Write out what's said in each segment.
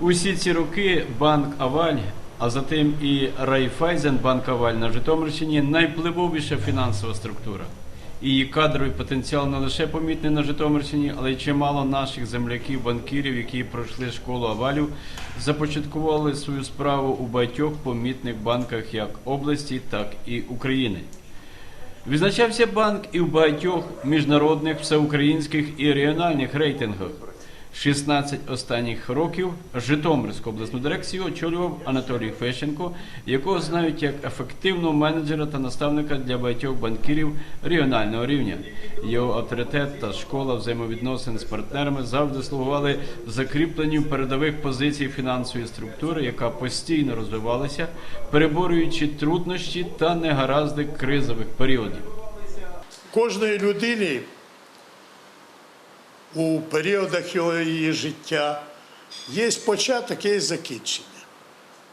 Усі ці роки банк Аваль, а затим і Райфайзенбанк Аваль на Житомирщині найвпливовіша фінансова структура. Її кадровий потенціал не лише помітний на Житомирщині, але й чимало наших земляків-банкірів, які пройшли школу Авалю, започаткували свою справу у багатьох помітних банках як області, так і України. Відзначався банк і в багатьох міжнародних, всеукраїнських і регіональних рейтингах. 16 останніх років Житомирську обласну дирекцію очолював Анатолій Фещенко, якого знають як ефективного менеджера та наставника для багатьох банкірів регіонального рівня. Його авторитет та школа взаємовідносин з партнерами завжди слугували закріпленню передових позицій фінансової структури, яка постійно розвивалася, переборюючи труднощі та негаразди кризових періодів. кожної людини у періодах його її життя є початок, є закінчення.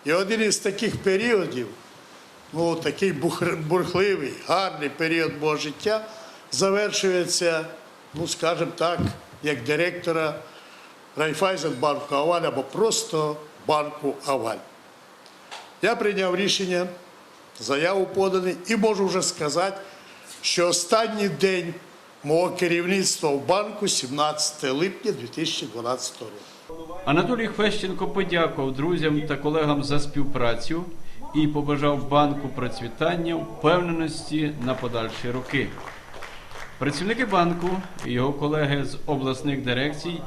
І один із таких періодів, ну такий бурхливий, гарний період мого життя, завершується, ну скажімо так, як директора Райфайзенбанку Аваль або просто банку Аваль. Я прийняв рішення, заяву поданий, і можу вже сказати, що останній день мого керівництва в банку 17 липня 2012 року. Анатолій Хвещенко подякував друзям та колегам за співпрацю і побажав банку процвітання, впевненості на подальші роки. Працівники банку і його колеги з обласних дирекцій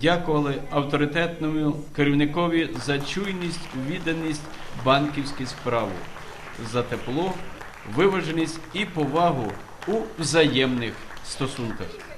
дякували авторитетному керівникові за чуйність, відданість банківській справу, за тепло, виваженість і повагу у взаємних Estou solta.